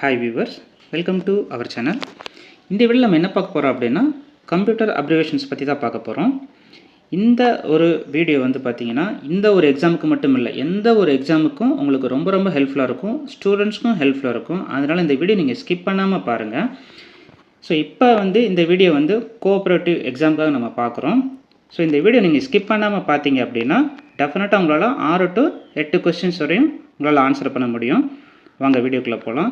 Hi viewers welcome to our channel இந்த வீடியோவில் நம்ம என்ன பார்க்க போகிறோம் அப்படின்னா கம்ப்யூட்டர் அப்ரிவேஷன்ஸ் பற்றி தான் பார்க்க போகிறோம் இந்த ஒரு வீடியோ வந்து பார்த்தீங்கன்னா இந்த ஒரு எக்ஸாமுக்கு மட்டும் இல்லை எந்த ஒரு எக்ஸாமுக்கும் உங்களுக்கு ரொம்ப ரொம்ப ஹெல்ப்ஃபுல்லாக இருக்கும் ஸ்டூடெண்ட்ஸ்க்கும் ஹெல்ப்ஃபுல்லாக இருக்கும். அதனால் இந்த வீடியோ நீங்கள் ஸ்கிப் பண்ணாமல் பாருங்கள் ஸோ இப்போ வந்து இந்த வீடியோ வந்து கோஆப்ரேட்டிவ் எக்ஸாமுக்காக நம்ம பார்க்குறோம். ஸோ இந்த வீடியோ நீங்கள் ஸ்கிப் பண்ணாமல் பார்த்தீங்க அப்படின்னா டெஃபினட்டாக உங்களால் ஆறு டு எட்டு கொஸ்டின்ஸ் வரையும் உங்களால் ஆன்சர் பண்ண முடியும். வாங்க வீடியோக்குள்ளே போகலாம்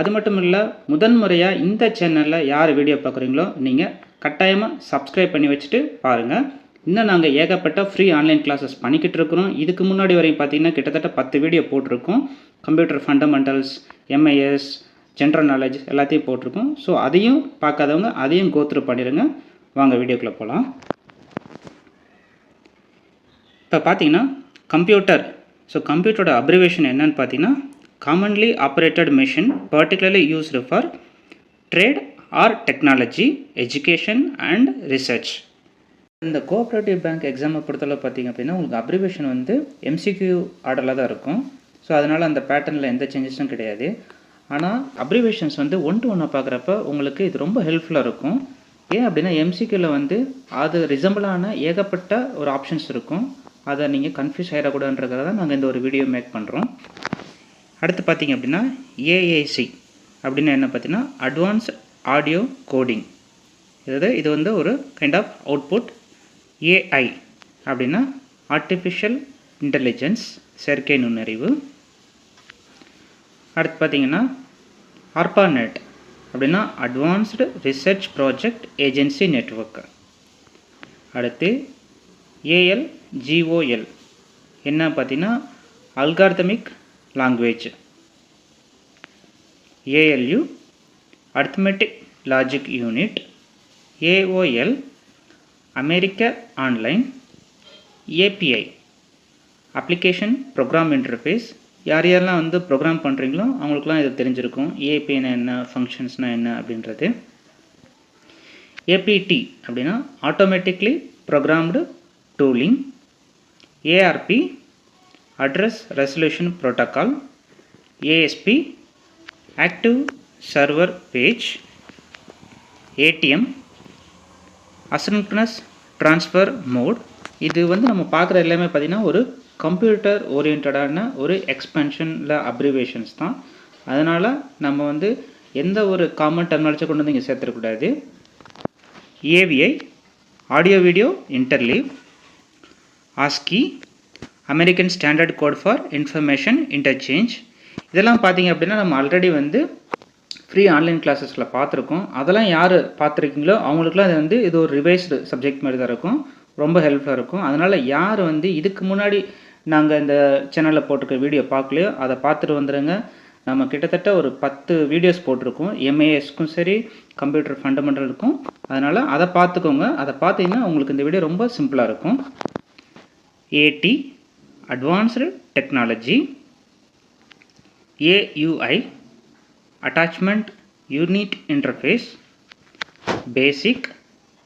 அது மட்டும் இல்லை முதன் முறையாக இந்த சேனலில் யார் வீடியோ பார்க்குறீங்களோ நீங்கள் கட்டாயமாக சப்ஸ்கிரைப் பண்ணி வச்சுட்டு பாருங்கள் இன்னும் நாங்கள் ஏகப்பட்ட ஃப்ரீ ஆன்லைன் கிளாஸஸ் பண்ணிக்கிட்டு இருக்கிறோம். இதுக்கு முன்னாடி வரையும் பார்த்தீங்கன்னா கிட்டத்தட்ட பத்து வீடியோ போட்டிருக்கோம். Computer fundamentals MIS general knowledge எல்லாத்தையும் போட்டிருக்கோம். ஸோ அதையும் பார்க்காதவங்க அதையும் கோத்ரூ பண்ணிடுங்க. வாங்க வீடியோக்குள்ளே போகலாம் இப்போ பார்த்தீங்கன்னா கம்ப்யூட்டர் ஸோ கம்ப்யூட்டரோட அப்ரிவேஷன் என்னன்னு பார்த்தீங்கன்னா commonly operated machine particularly used for trade or technology education and research இந்த கோஆப்ரேட்டிவ் பேங்க் எக்ஸாமை பொறுத்தளவு பார்த்தீங்க அப்படின்னா உங்களுக்கு அப்ரிவேஷன் வந்து எம்சிக்யூ ஆர்டரில் தான் இருக்கும். ஸோ அதனால் அந்த பேட்டர்னில் எந்த சேஞ்சஸும் கிடையாது. ஆனால் அப்ரிவேஷன்ஸ் வந்து ஒன் டு ஒன்றை பார்க்குறப்ப உங்களுக்கு இது ரொம்ப ஹெல்ப்ஃபுல்லாக இருக்கும். ஏன் அப்படின்னா எம்சிக்யூவில் வந்து அது ரிசம்பிளான ஏகப்பட்ட ஒரு ஆப்ஷன்ஸ் இருக்கும். அதை நீங்கள் கன்ஃபியூஸ் ஆகிடக்கூடாதுன்றதுக்காக தான் நாங்கள் இந்த ஒரு வீடியோ மேக் பண்ணுறோம் அடுத்து பார்த்திங்க அப்படின்னா ஏஏசி அப்படின்னு என்ன பார்த்தீங்கன்னா அட்வான்ஸ் ஆடியோ கோடிங் இதாவது இது வந்து ஒரு கைண்ட் ஆஃப் அவுட்புட் ஏஐ அப்படின்னா ஆர்டிஃபிஷியல் இன்டெலிஜென்ஸ் செயற்கை நுண்ணறிவு. அடுத்து பார்த்தீங்கன்னா ஆர்பாநெட் அப்படின்னா advanced research project agency network அடுத்து ஏஎல் ஜிஓஎல் என்ன பார்த்தீங்கன்னா algorithmic language ALU arithmetic logic unit AOL America online API application program interface யார் யாரெல்லாம் வந்து ப்ரோக்ராம் பண்ணுறீங்களோ அவங்களுக்குலாம் இது தெரிஞ்சிருக்கும். ஏபிஐனா என்ன ஃபங்க்ஷன்ஸ்னால் என்ன அப்படின்றது. ஏபிடி அப்படின்னா automatically programmed tooling ARP address Resolution Protocol ASP active server page ATM Asynchronous transfer mode இது வந்து நம்ம பார்க்குற எல்லாமே பார்த்திங்கன்னா ஒரு கம்ப்யூட்டர் ஓரியன்டான ஒரு எக்ஸ்பென்ஷனில் அப்ரிவேஷன்ஸ் தான். அதனால் நம்ம வந்து எந்த ஒரு காமன் டெர்மினாலஜி கொண்டு வந்து இங்கே சேர்த்துடக்கூடாது. AVI audio video interleave ASCII American standard code for information interchange இதெல்லாம் பார்த்தீங்க அப்படின்னா நம்ம ஆல்ரெடி வந்து ஃப்ரீ ஆன்லைன் கிளாஸஸில் பார்த்துருக்கோம். அதெல்லாம் யார் பார்த்துருக்கீங்களோ அவங்களுக்குலாம் அது வந்து இது ஒரு ரிவைஸ்டு சப்ஜெக்ட் மாதிரி தான் இருக்கும். ரொம்ப ஹெல்ப்ஃபுல்லாக இருக்கும். அதனால் யார் வந்து இதுக்கு முன்னாடி நாங்கள் இந்த சேனலில் போட்டிருக்க வீடியோ பார்க்கலையோ அதை பார்த்துட்டு வந்துடுங்க நம்ம கிட்டத்தட்ட ஒரு பத்து வீடியோஸ் போட்டிருக்கோம். எம்ஏஎஸ்க்கும் சரி கம்ப்யூட்டர் ஃபண்டமெண்டலுக்கும் அதனால் அதை பார்த்துக்கோங்க. அதை பார்த்தீங்கன்னா உங்களுக்கு இந்த வீடியோ ரொம்ப சிம்பிளாக இருக்கும். AT advanced technology AUI attachment unit interface basic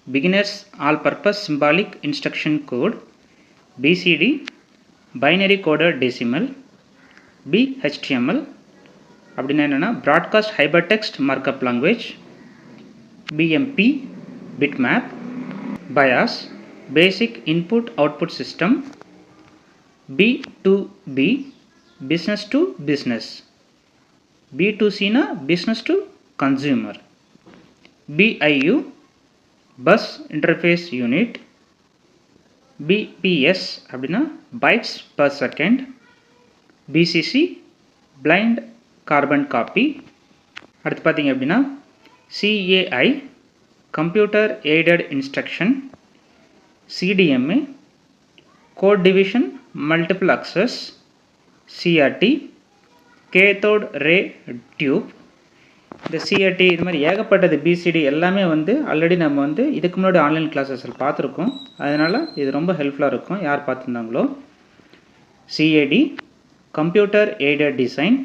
beginners all purpose symbolic instruction code bcd binary coded decimal bhtml அப்படின்னா என்னென்னா broadcast hypertext markup language BMP bitmap BIOS basic input output system B to B business to business B2Cனா business to consumer BIU bus interface unit BPS அப்படின்னா bytes per second BCC blind carbon copy அடுத்து பார்த்தீங்க அப்படின்னா CAI computer aided instruction CDMA code division multiple access CRT cathode ray tube இந்த CRT இது மாதிரி ஏகப்பட்டது PCT எல்லாமே வந்து ஆல்ரெடி நம்ம வந்து இதுக்கு முன்னாடி ஆன்லைன் கிளாஸஸில் பார்த்துருக்கோம். அதனால் இது ரொம்ப ஹெல்ப்ஃபுல்லாக இருக்கும். யார் பார்த்துருந்தாங்களோ? CAD computer aided design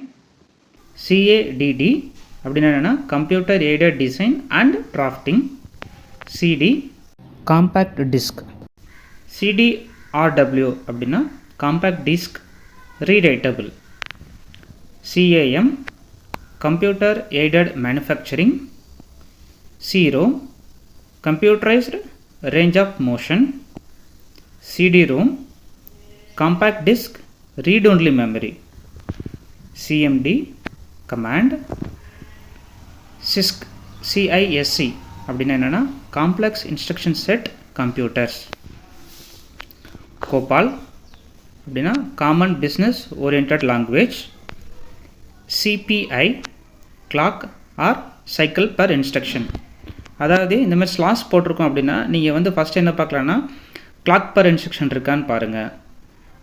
CADD அப்படின்னா என்னென்னா computer aided design and drafting CD compact disk CDRW அப்படின்னா compact disk rewritable CAM computer aided manufacturing CRO computerized range of motion CD-ROM compact disk read only memory. CMD command. CISC CISC அப்படின்னா என்னென்னா complex instruction set computers COBOL. அப்படின்னா common business orient language CPI clock or cycle per instruction அதாவது இந்த மாதிரி slash போட்டிருக்கோம் அப்படின்னா நீங்கள் வந்து ஃபஸ்ட்டு என்ன பார்க்கலான்னா கிளாக் பர் இன்ஸ்ட்ரக்ஷன் இருக்கான்னு பாருங்கள்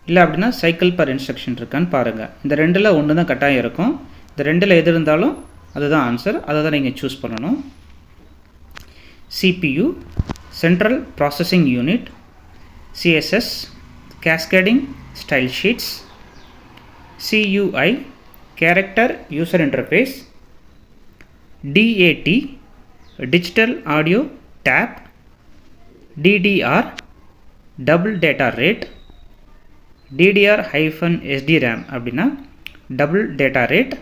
இல்லை அப்படின்னா சைக்கிள் பர் இன்ஸ்ட்ரக்ஷன் இருக்கான்னு பாருங்கள் இந்த ரெண்டில் ஒன்று தான் கட்டாயம் இருக்கும். இந்த ரெண்டில் எது இருந்தாலும் அதுதான் ஆன்சர் அதை தான் நீங்கள் சூஸ் பண்ணணும். CPU central processing unit CSS cascading style sheets CUI, character user interface, DAT digital audio tape DDR double data rate DDR hyphen SD RAM அப்படின்னா double data rate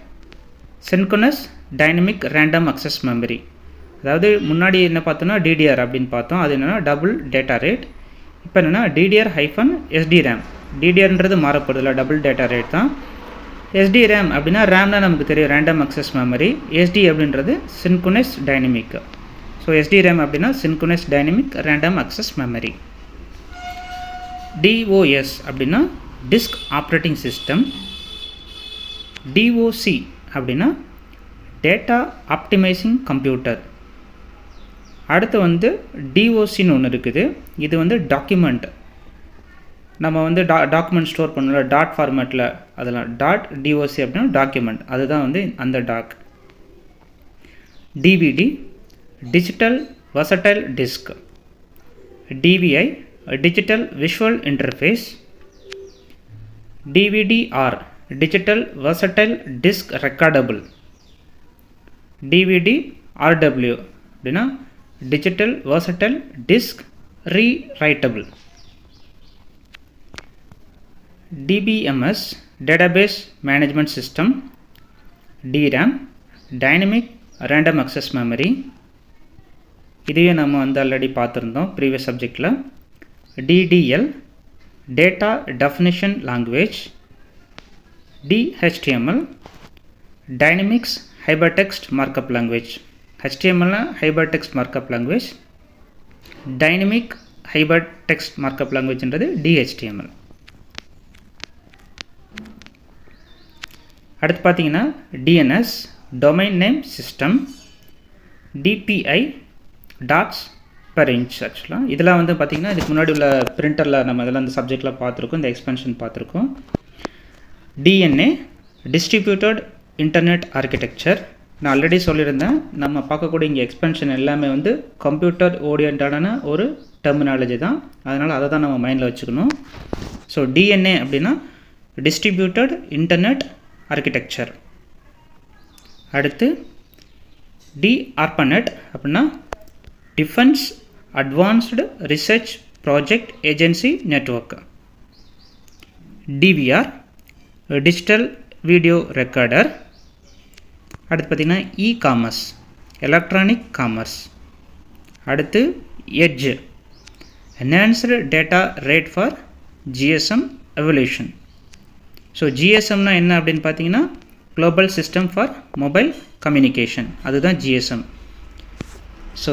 synchronous dynamic random access memory அதாவது முன்னாடி என்ன பார்த்தோன்னா TTR அப்படின்னு பார்த்தோம். அது என்னென்னா double data rate இப்போ என்னென்னா டிடிஆர் ஹைஃபன் எஸ்டி ரேம் டிடிஆர்ன்றது மாறப்படுதில்ல டபுள் டேட்டா ரேட் தான். எஸ்டி ரேம் அப்படின்னா ரேம்னா நமக்கு தெரியும் ரேண்டம் அக்சஸ் மெமரி எஸ்டி அப்படின்றது synchronous dynamic so SD RAM அப்படின்னா synchronous dynamic random access memory DOS அப்படின்னா டிஸ்க் ஆப்ரேட்டிங் சிஸ்டம் டிஓசி அப்படின்னா டேட்டா ஆப்டிமைசிங் கம்ப்யூட்டர் அடுத்து வந்து டிஓசின்னு ஒன்று இருக்குது. இது வந்து டாக்குமெண்ட் நம்ம வந்து டா டாக்குமெண்ட் ஸ்டோர் பண்ணல டாட் ஃபார்மேட்டில் அதெல்லாம். டாட் டிஓசி அப்படின்னா டாக்குமெண்ட் அதுதான் வந்து அந்த doc DVD digital versatile disk DVI digital visual interface DVDR digital versatile disk recordable DVD RW அப்படின்னா digital versatile disk rewritable DBMS database management system DRAM dynamic random access memory இதையும் நம்ம வந்து already பார்த்துருந்தோம் previous சப்ஜெக்டில் DDL data definition language DHTML dynamics hypertext markup language ஹெச்டிஎம்எல்னா hypertext markup language dynamic hypertext markup language DHTML அடுத்து பார்த்தீங்கன்னா DNS domain name system DPI dots per inch ஆக்சுவலாக இதெல்லாம் வந்து பார்த்திங்கன்னா இதுக்கு முன்னாடி உள்ள பிரிண்டரில் நம்ம இதெல்லாம் இந்த சப்ஜெக்டில் பார்த்துருக்கோம் இந்த எக்ஸ்பென்ஷன் பார்த்துருக்கோம். டிஎன்ஏ டிஸ்ட்ரிபியூட்டட் இன்டர்நெட் ஆர்கிடெக்சர் நான் ஆல்ரெடி சொல்லியிருந்தேன். நம்ம பார்க்கக்கூடிய இங்கே எக்ஸ்பென்ஷன் எல்லாமே வந்து கம்ப்யூட்டர் ஓரியன்டான ஒரு டெர்மினாலஜி தான். அதனால் அதை தான் நம்ம மைண்டில் வச்சுக்கணும். ஸோ டிஎன்ஏ அப்படின்னா டிஸ்ட்ரிபியூட்டட் இன்டர்நெட் ஆர்கிடெக்சர் அடுத்து டிஆர்பனெட் அப்படின்னா defence advanced research project agency network DVR digital video recorder அடுத்து பார்த்திங்கன்னா இ காமர்ஸ் எலக்ட்ரானிக் காமர்ஸ் அடுத்து EDGE enhanced data rate for GSM evolution so ஜிஎஸ்எம்னா என்ன அப்படின்னு பார்த்தீங்கன்னா global system for mobile communication அதுதான் GSM so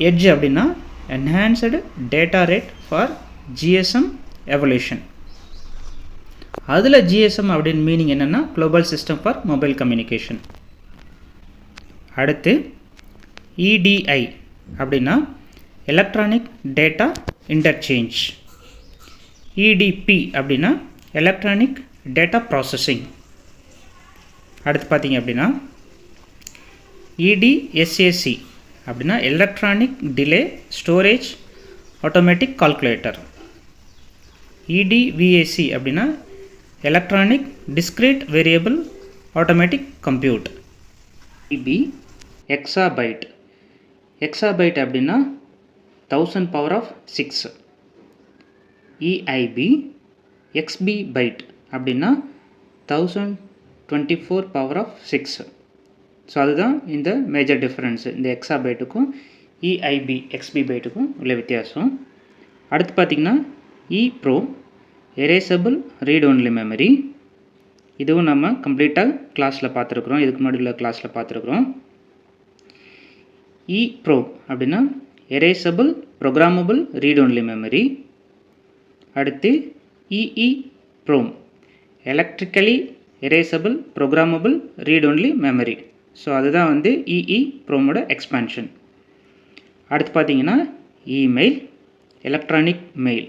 EDGE அப்படின்னா enhanced data rate for GSM evolution அதில் GSM அப்படின்னு மீனிங் என்னென்னா global system for mobile communication அடுத்து இடிஐ அப்படின்னா எலக்ட்ரானிக் டேட்டா இன்டர்சேஞ்ச் இடிபி அப்படின்னா எலக்ட்ரானிக் டேட்டா ப்ராசஸிங் அடுத்து பார்த்தீங்க அப்படின்னா இடிஎஸ்ஏசி அப்படின்னா electronic delay storage automatic calculator EDVAC அப்படின்னா electronic discrete variable automatic compute EB exabyte exabyte அப்படின்னா thousand power of six EIB exbi byte அப்படின்னா thousand twenty four power of six so அதுதான் இந்த major difference இந்த exa பைட்டுக்கும் EIB XP பைட்டுக்கும் உள்ள வித்தியாசம். அடுத்து பார்த்திங்கன்னா E PROM erasable read only memory இதுவும் நம்ம கம்ப்ளீட்டாக கிளாஸில் பார்த்துருக்குறோம். இதுக்கு முன்னாடி உள்ள கிளாஸில் பார்த்துருக்குறோம். இ ப்ரோப் அப்படின்னா erasable programmable read only memory அடுத்து EE PROM electrically erasable programmable read only memory so அதுதான் வந்து இஇ ப்ரோமோட எக்ஸ்பான்ஷன் அடுத்து பார்த்தீங்கன்னா email electronic mail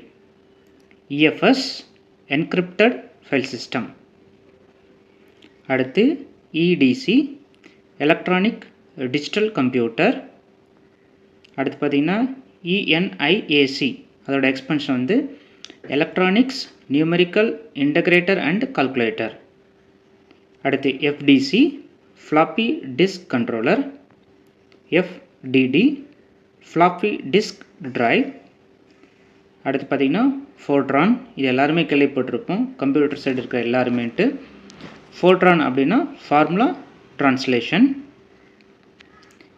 EFS encrypted file system அடுத்து இடிசி எலக்ட்ரானிக் டிஜிட்டல் கம்ப்யூட்டர் அடுத்து பார்த்திங்கன்னா இஎன்ஐஏசி அதோட எக்ஸ்பென்ஷன் வந்து electronics numerical integrator and calculator அடுத்து FDC floppy disk controller FDD floppy disk drive அடுத்து பார்த்திங்கன்னா ஃபோர்ட்ரான் இது எல்லாருமே கேள்விப்பட்டிருப்போம். கம்ப்யூட்டர் சைடு இருக்கிற எல்லாருமேன்ட்டு. ஃபோர்ட்ரான் அப்படின்னா ஃபார்முலா ட்ரான்ஸ்லேஷன்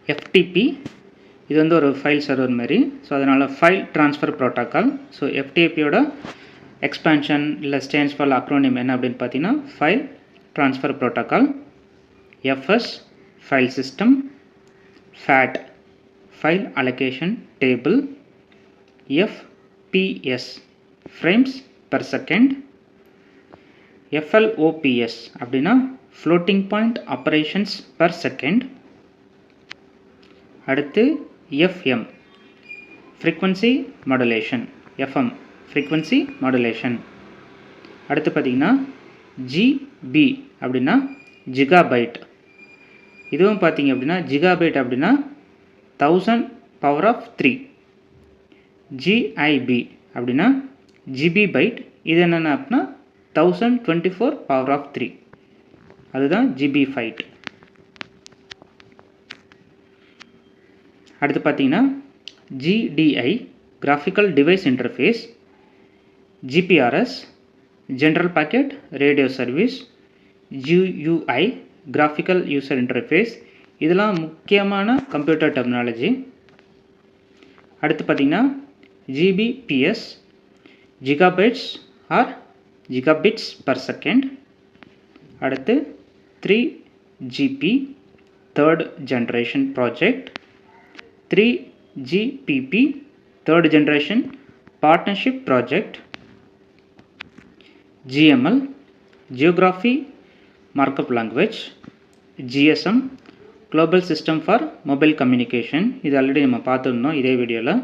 எஃப்டிபி இது வந்து ஒரு ஃபைல் சர்வர் மாதிரி. ஸோ அதனால் ஃபைல் ட்ரான்ஸ்ஃபர் ப்ரோட்டோக்கால் ஸோ எஃப்டிபியோட எக்ஸ்பேன்ஷன் இல்லை ஸ்டேன்ஸ் ஃபார் அக்ரோனிம் என்ன அப்படின்னு பார்த்தீங்கன்னா file transfer protocol FS file system FAT file allocation table FPS frames per second FLOPS அப்படின்னா floating point operations per second அடுத்து FM frequency modulation FM frequency modulation அடுத்து பார்த்திங்கன்னா GB அப்படின்னா gigabyte இதுவும் பார்த்தீங்க அப்படின்னா ஜிகாபைட் அப்படின்னா thousand power of three GIB அப்படின்னா ஜிபி பைட் இது என்னென்ன அப்படின்னா thousand twenty four power of three அதுதான் ஜிபி ஃபைட் அடுத்து பார்த்தீங்கன்னா GDI graphical device interface GPRS general packet radio service GUI graphical user interface இதெல்லாம் முக்கியமான கம்ப்யூட்டர் டெக்னாலஜி அடுத்து பார்த்தீங்கன்னா GBPS gigabytes or gigabits per second அடுத்து three GP third generation project three GPP third generation partnership project GML geography markup language GSM global system for mobile communication இது already நம்ம பார்த்துருந்தோம் இதே வீடியோவில்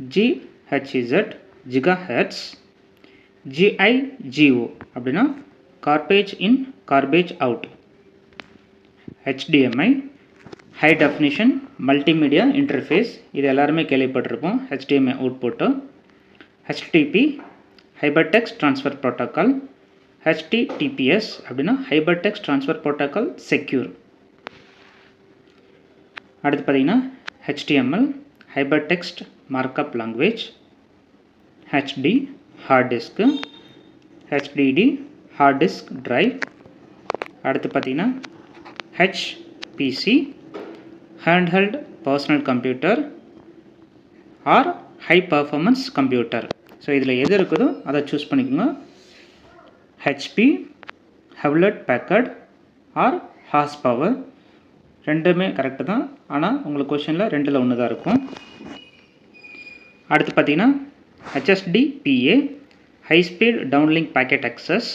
ஜிஹெச்இசட் ஜிகா ஹெட்ஸ் ஜிஐஜிஓ அப்படின்னா garbage in garbage out HDMI high definition multimedia interface இது எல்லாருமே கேள்விப்பட்டிருப்போம் HDMI output HTTP hypertext transfer protocol HTTPS அப்படின்னா ஹைபர்டெக்ஸ் ட்ரான்ஸ்ஃபர் ப்ரோட்டோக்கால் செக்யூர் அடுத்து பார்த்தீங்கன்னா HTML hypertext markup language HD hard disk HDD hard disk drive அடுத்து பார்த்தீங்கன்னா HPC handheld personal computer or high performance computer so இதில் எது இருக்குதோ அதை choose பண்ணிக்கோங்க. HP Hewlett Packard or horse power ரெண்டுமே கரெக்டு தான். ஆனால் உங்களுக்கு கொஷனில் ரெண்டில் ஒன்று தான் இருக்கும். அடுத்து பார்த்தீங்கன்னா HSDPA high speed downlink packet access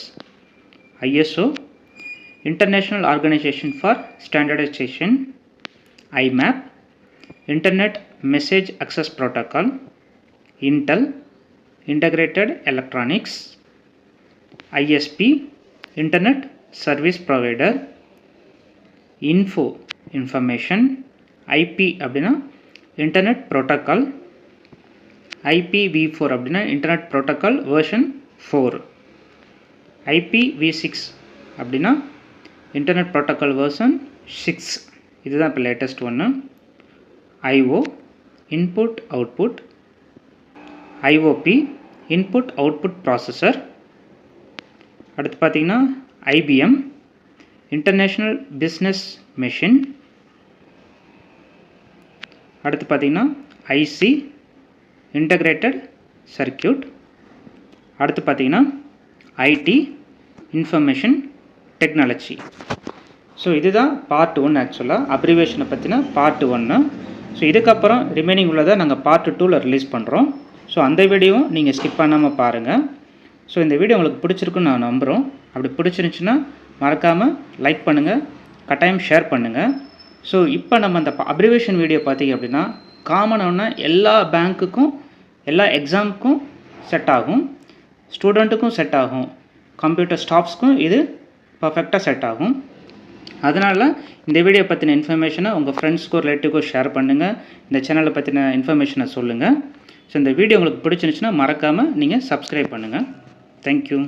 ISO international organization for standardization IMAP internet message access protocol Intel integrated electronics ISP internet service provider info information IP அப்படின்னா இன்டர்நெட் ப்ரோட்டோக்கால் ஐபிவி ஃபோர் அப்படின்னா internet protocol version four IPV six அப்படின்னா internet protocol version six இதுதான் இப்போ latest ஒன்று IO input output IOP input output processor அடுத்து பார்த்தீங்கன்னா IBM international business machine அடுத்து பார்த்தீங்கன்னா ஐசி இன்டகிரேட்டட் சர்க்கியூட் அடுத்து பார்த்தீங்கன்னா ஐடி இன்ஃபர்மேஷன் டெக்னாலஜி ஸோ இதுதான் பார்ட் ஒன் ஆக்சுவலாக அப்ரிவேஷனை பற்றின பார்ட் ஒன்று ஸோ இதுக்கப்புறம் ரிமைனிங் உள்ளதை நாங்கள் பார்ட் டூவில் ரிலீஸ் பண்ணுறோம் ஸோ அந்த வீடியோவும் நீங்கள் ஸ்கிப் பண்ணாமல் பாருங்கள் ஸோ இந்த வீடியோ உங்களுக்கு பிடிச்சிருக்குன்னு நான் நம்புகிறோம் அப்படி பிடிச்சிருந்துச்சுன்னா மறக்காமல் லைக் பண்ணுங்கள் கட்டாயம் ஷேர் பண்ணுங்கள் ஸோ இப்போ நம்ம அந்த அப்ரிவேஷன் வீடியோ பார்த்தீங்க அப்படின்னா காமனான எல்லா பேங்க்குக்கும் எல்லா எக்ஸாமுக்கும் செட் ஆகும். ஸ்டூடெண்ட்டுக்கும் செட் ஆகும். கம்ப்யூட்டர் ஸ்டாஃப்ஸ்க்கும் இது பர்ஃபெக்டாக செட் ஆகும். அதனால் இந்த வீடியோ பற்றின இன்ஃபர்மேஷனை உங்கள் ஃப்ரெண்ட்ஸ்க்கோ ரிலேட்டிவ்க்கும் ஷேர் பண்ணுங்கள் இந்த சேனலை பற்றின இன்ஃபர்மேஷனை சொல்லுங்கள் ஸோ இந்த வீடியோ உங்களுக்கு பிடிச்சிருந்துச்சுன்னா மறக்காமல் நீங்கள் சப்ஸ்கிரைப் பண்ணுங்கள் தேங்க்யூ